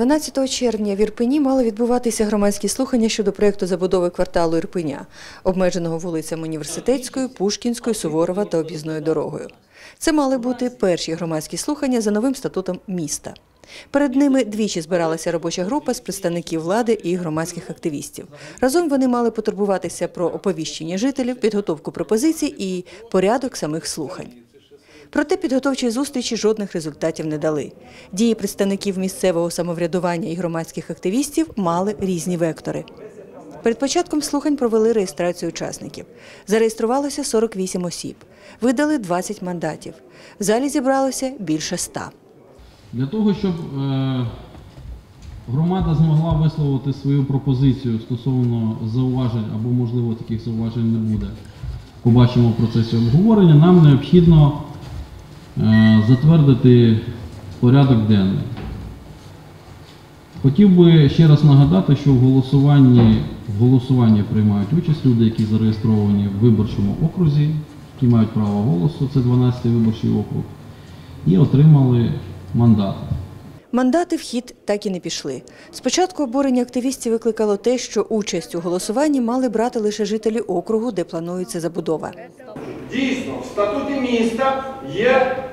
12 червня в Ірпені мали відбуватися громадські слухання щодо проєкту забудови кварталу Ірпеня, обмеженого вулицями Університетською, Пушкінською, Суворова та об'їзною дорогою. Це мали бути перші громадські слухання за новим статутом міста. Перед ними двічі збиралася робоча група з представників влади і громадських активістів. Разом вони мали потурбуватися про оповіщення жителів, підготовку пропозицій і порядок самих слухань. Проте підготовчі зустрічі жодних результатів не дали. Дії представників місцевого самоврядування і громадських активістів мали різні вектори. Перед початком слухань провели реєстрацію учасників. Зареєструвалося 48 осіб. Видали 20 мандатів. В залі зібралося більше ста. Для того, щоб е, громада змогла висловити свою пропозицію стосовно зауважень або, можливо, таких зауважень не буде, побачимо в процесі обговорення, нам необхідно затвердити порядок денний. Хотів би ще раз нагадати, що в голосуванні, в голосуванні приймають участь люди, які зареєстровані в виборчому окрузі, які мають право голосу, це 12-й виборчий округ, і отримали мандат. Мандати в хід так і не пішли. Спочатку обурення активістів викликало те, що участь у голосуванні мали брати лише жителі округу, де планується забудова. Дійсно, в статуті міста є е,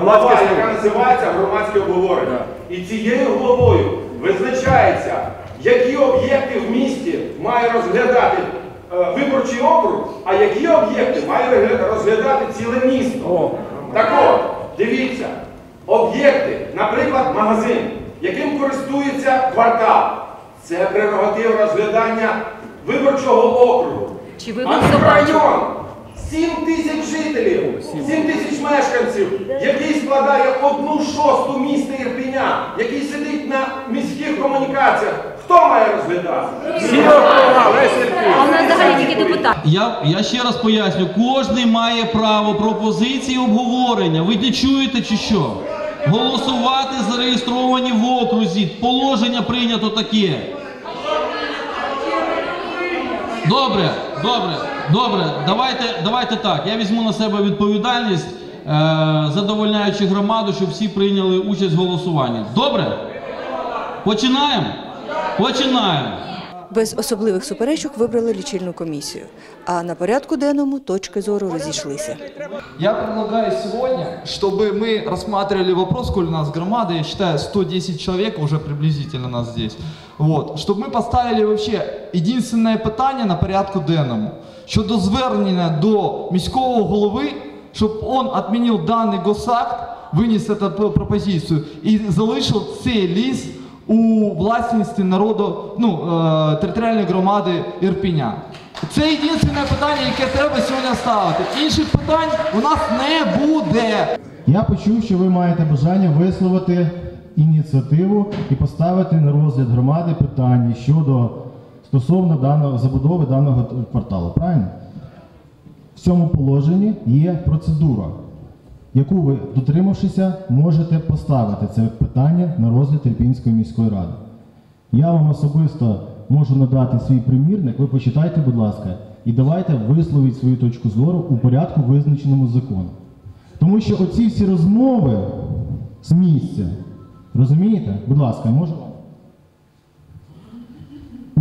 Громадське глава, яка слухання. називається громадське обговорення. Да. І цією главою визначається, які об'єкти в місті має розглядати е, виборчий округ, а які об'єкти має розгля- розглядати ціле місто. О. Так от, дивіться, об'єкти, наприклад, магазин, яким користується квартал. Це прерогатива розглядання виборчого округу. Чи ви А голосували? район 7 тисяч жителів, 7 тисяч мешканців, який складає одну шосту міста Ірпеня, який сидить на міських комунікаціях. Хто має розглядати? Я, я ще раз поясню, кожен має право пропозиції обговорення. Ви не чуєте чи що? Голосувати зареєстровані в окрузі. Положення прийнято таке. Добре, добре, добре. Давайте, давайте так. Я візьму на себе відповідальність, е, задовольняючи громаду, щоб всі прийняли участь в голосуванні. Добре? Починаємо? Починаємо. Без особливих суперечок вибрали лічильну комісію. А на порядку денному точки зору розійшлися. Я предлагаю сегодня, чтобы мы рассматривали вопрос, коль у нас громада, я считаю, 110 человек уже приблизительно нас здесь. Вот, чтобы мы поставили вообще единственное питання на порядку денному, щодо звернення до міського голови, щоб он отменил даний госакт, виніс эту п- пропозицію і залишив цей ліс у власності народу, ну, е, територіальної громади Ірпіня. Це єдине питання, яке треба сьогодні ставити. Інших питань у нас не буде. Я почув, що ви маєте бажання висловити ініціативу і поставити на розгляд громади питання щодо стосовно даного забудови даного кварталу. Правильно? В цьому положенні є процедура, яку ви, дотримавшися, можете поставити це питання на розгляд Ірпінської міської ради. Я вам особисто можу надати свій примірник, ви почитайте, будь ласка, і давайте висловіть свою точку зору у порядку, визначеному законом. Тому що оці всі розмови з місця, розумієте? Будь ласка, можу?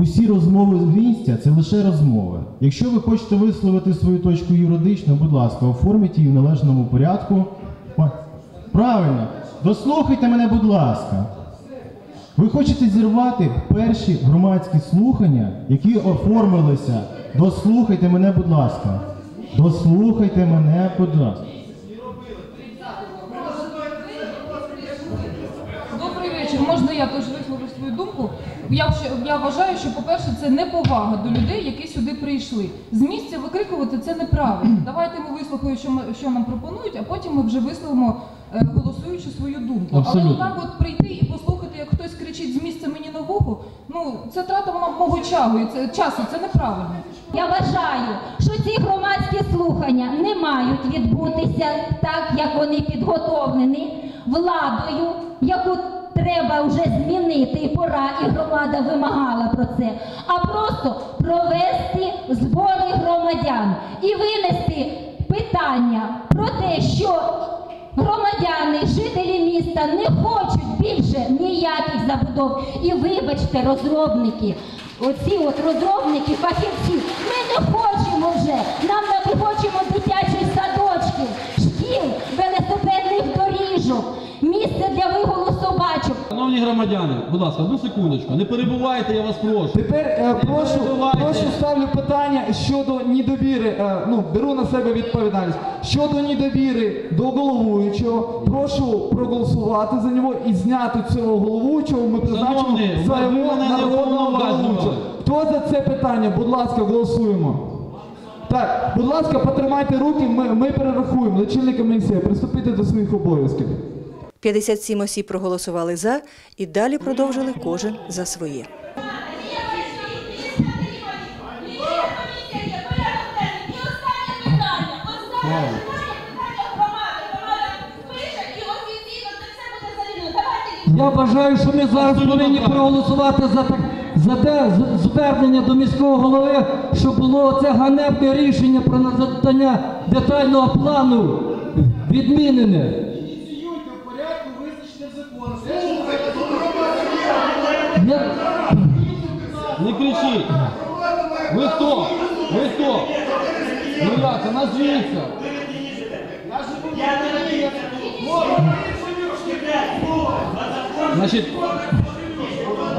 Усі розмови з місця це лише розмови. Якщо ви хочете висловити свою точку юридично, будь ласка, оформіть її в належному порядку. Правильно, дослухайте мене, будь ласка. Ви хочете зірвати перші громадські слухання, які оформилися. Дослухайте мене, будь ласка. Дослухайте мене, будь ласка. Добрий вечір. Можна я теж висловлю свою думку? Я, я вважаю, що, по-перше, це неповага до людей, які сюди прийшли. З місця викрикувати це неправильно. Давайте ми вислухаємо, що, ми, що нам пропонують, а потім ми вже висловимо, е, голосуючи свою думку. Абсолютно. Але отак от прийти і послухати, як хтось кричить з місця мені на вухо, ну це трата мого- і це часу, це неправильно. Я вважаю, що ці громадські слухання не мають відбутися так, як вони підготовлені владою, яку треба вже змінити, і пора, і громада вимагала про це, а просто провести збори громадян і винести питання про те, що громадяни, жителі міста не хочуть більше ніяких забудов. І вибачте, розробники, оці от розробники, фахівці, ми не хочемо вже. Нам не хочемо дитячих Шановні громадяни, будь ласка, одну секундочку, не перебувайте, я вас прошу. Тепер е, прошу, перебивайте. прошу ставлю питання щодо недовіри. е, ну, беру на себе відповідальність. Щодо недовіри до головуючого, прошу проголосувати за нього і зняти цього головуючого. Ми призначимо Шановні, ви його мене не народного уповноважували. головуючого. Хто за це питання? Будь ласка, голосуємо. Так, будь ласка, потримайте руки, ми, ми перерахуємо. Лічильна комісія, приступити до своїх обов'язків. 57 осіб проголосували за і далі продовжили кожен за своє. Я вважаю, що ми зараз повинні проголосувати за так за те звернення до міського голови, щоб було це ганебне рішення про надання детального плану відмінене. Не кричіть. Ви хто? Ви хто? Ну як, це назвіться.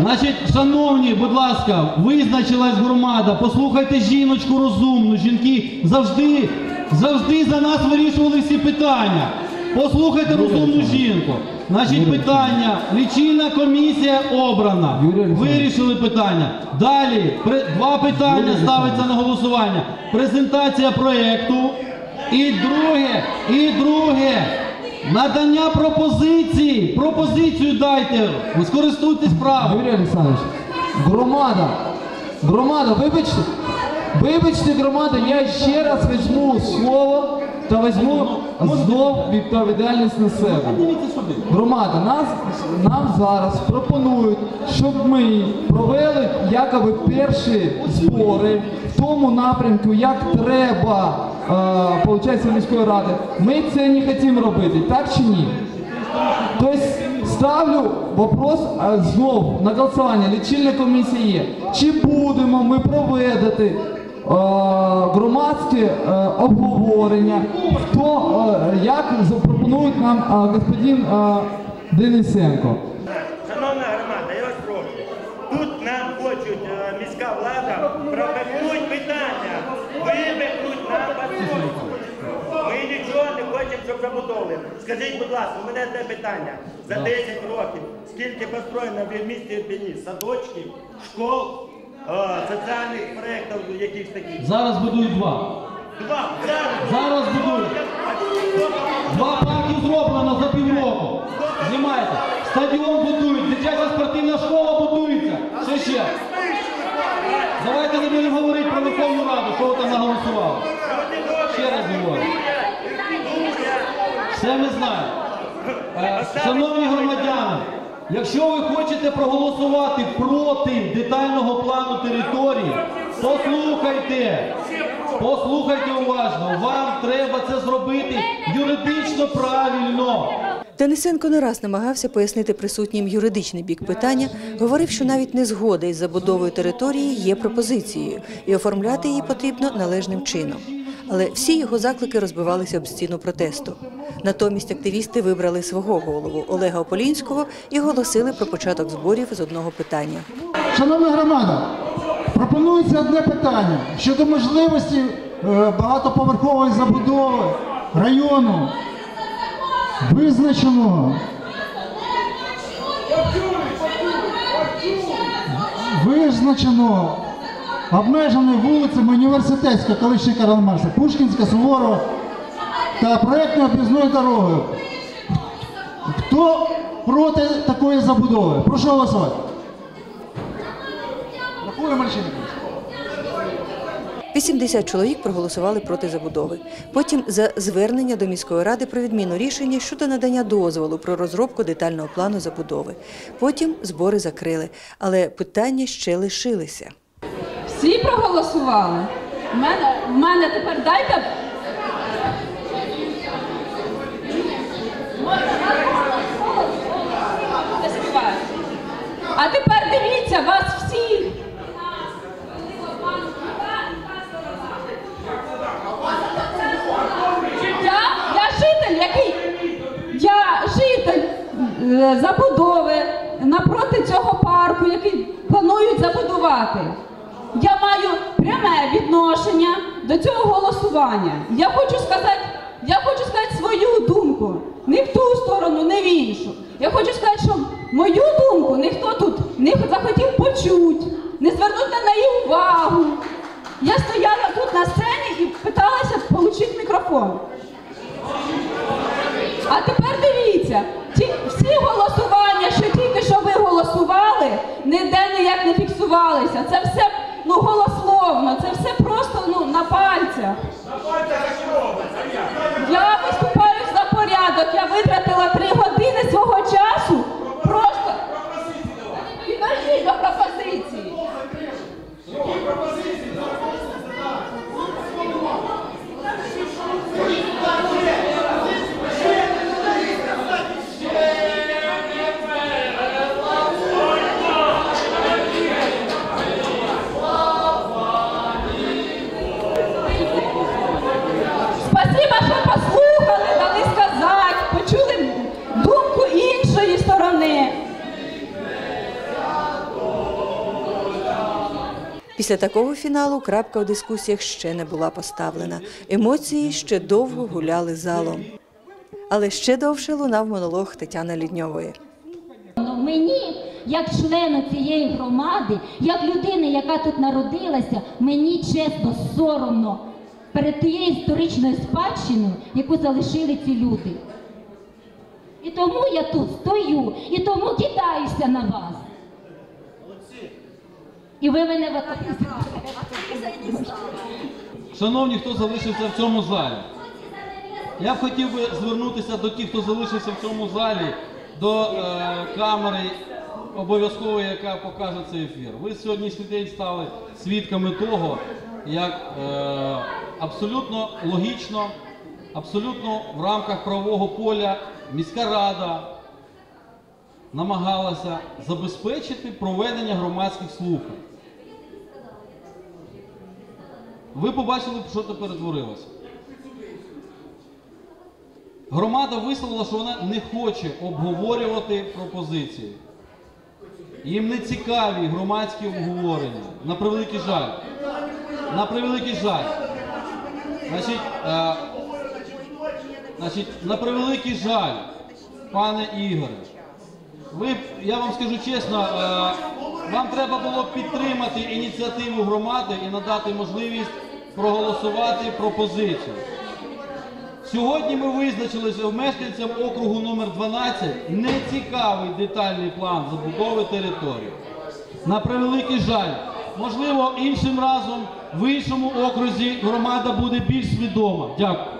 Значить, шановні, будь ласка, визначилась громада, послухайте жіночку розумну. Жінки завжди, завжди за нас вирішували всі питання. Послухайте розумну жінку. Значить, питання. Лічильна комісія обрана. Вирішили питання. Далі два питання ставиться на голосування. Презентація проєкту. І друге, і друге. Надання пропозиції. Пропозицію дайте. Ви скористуйтесь правом. Юрій Олександрович, громада, громада, вибачте, вибачте, громада, я ще раз візьму слово та візьму знов відповідальність на себе. Громада, нас, нам зараз пропонують, щоб ми провели якоби перші збори в тому напрямку, як треба, е, получається, міської ради. Ми це не хочемо робити, так чи ні? Тобто ставлю вопрос а, знов на голосування. Лічильна комісія є. Чи будемо ми проведати е, громадське е, обговорення, хто, е, як запропонує нам господин Денисенко? Шановна громада, я вас прошу. Тут нам хочуть міська влада пропихнуть питання, випихнуть нам посольство. Ми нічого не хочемо, щоб забудовували. Скажіть, будь ласка, у мене одне питання. За 10 років скільки построєно в місті Ірпені садочків, школ, соціальних проєктів якихось таких? Зараз будують два. Два. Зараз. Зараз будують. Два парки зроблено за півроку. Знімаєте. Стадіон будують, дитяча спортивна школа будується. Що ще? Давайте не будемо говорити про Верховну Раду, що ви там наголосували. Ще раз говорю. Все ми знаємо. Е, Шановні громадяни, якщо ви хочете проголосувати проти детального плану території, послухайте, послухайте уважно, вам треба це зробити юридично правильно. Денисенко не раз намагався пояснити присутнім юридичний бік питання, говорив, що навіть незгода із забудовою території є пропозицією, і оформляти її потрібно належним чином. Але всі його заклики розбивалися об стіну протесту. Натомість активісти вибрали свого голову Олега Ополінського і оголосили про початок зборів з одного питання. Шановна громада, пропонується одне питання щодо можливості е, багатоповерхової забудови району, визначеного. Визначеного обмеженою вулицями Університетська, колишня Карла Марса, Пушкінська, Суворова та проєктною об'їзною дорогою. Хто проти такої забудови? Прошу голосувати. Рахуємо Мальчинник. 80 чоловік проголосували проти забудови. Потім за звернення до міської ради про відміну рішення щодо надання дозволу про розробку детального плану забудови. Потім збори закрили, але питання ще лишилися. Всі проголосували. У мене, мене тепер дайте. А тепер дивіться вас всіх. Я, я житель, який я житель е, забудови напроти цього парку, який планують забудувати. Я маю пряме відношення до цього голосування. Я хочу сказати, я хочу сказати свою думку. Не в ту сторону, не в іншу. Я хочу сказати, що мою думку ніхто тут не захотів почути, не звернути на неї увагу. Я стояла тут на сцені і питалася отримати мікрофон. А тепер дивіться, ті всі голосування, що тільки що ви голосували, ніде ніяк не фіксувалися. Це все ну голословно, це все просто ну на пальцях. Я виступаю Після такого фіналу крапка у дискусіях ще не була поставлена. Емоції ще довго гуляли залом. Але ще довше лунав монолог Тетяни Лідньової. Ну, мені, як члену цієї громади, як людини, яка тут народилася, мені чесно соромно перед тією історичною спадщиною, яку залишили ці люди. І тому я тут стою, і тому кидаюся на вас. І ви мене в Шановні, хто залишився в цьому залі, я б хотів би звернутися до тих, хто залишився в цьому залі, до е, камери обов'язкової, яка покаже цей ефір. Ви сьогоднішній день стали свідками того, як е, абсолютно логічно, абсолютно в рамках правового поля міська рада намагалася забезпечити проведення громадських слухань. Ви побачили, що це перетворилося. Громада висловила, що вона не хоче обговорювати пропозиції. Їм не цікаві громадські обговорення. На превеликий жаль. На превеликий жаль. Значить, е, значить, на превеликий жаль, пане Ігоре, ви, я вам скажу чесно, е, вам треба було підтримати ініціативу громади і надати можливість проголосувати пропозицію. Сьогодні ми визначилися мешканцям округу номер 12 не цікавий детальний план забудови території. На превеликий жаль, можливо, іншим разом в іншому окрузі громада буде більш свідома. Дякую.